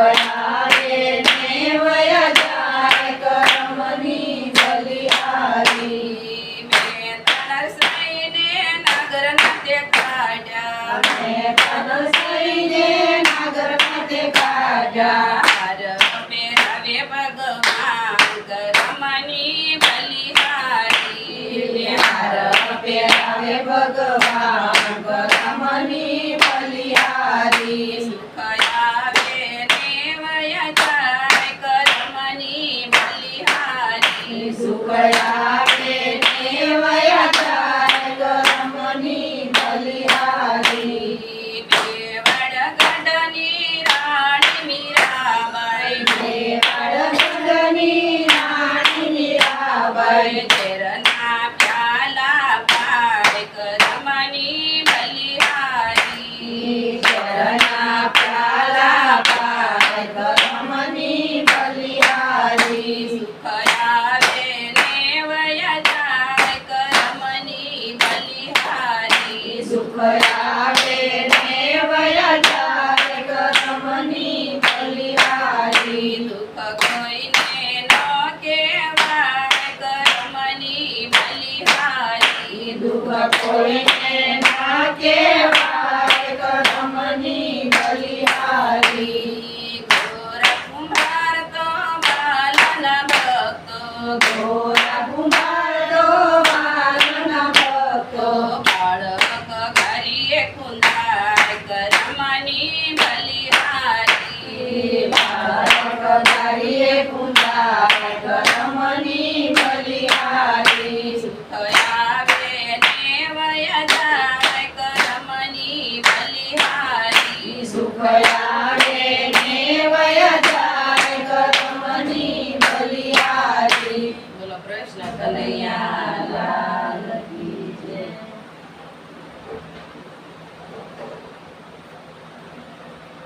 बढ़ाए देवया जाए करमनी बलिहारी मैं तनसैने नगर नते काजा मैं तनसैने नगर नते काजा हर में रवे भगवान करमनी बलिहारी हर में रवे भगवान करमनी वैचरणा प्याला पाडक रमणी बलिहारी चरणा प्याला पाडक रमणी बलिहारी सुखयावे नेवया जायक रमणी बलिहारी सुखयावे Holy name I give. પ્રશ્ન કનૈયા.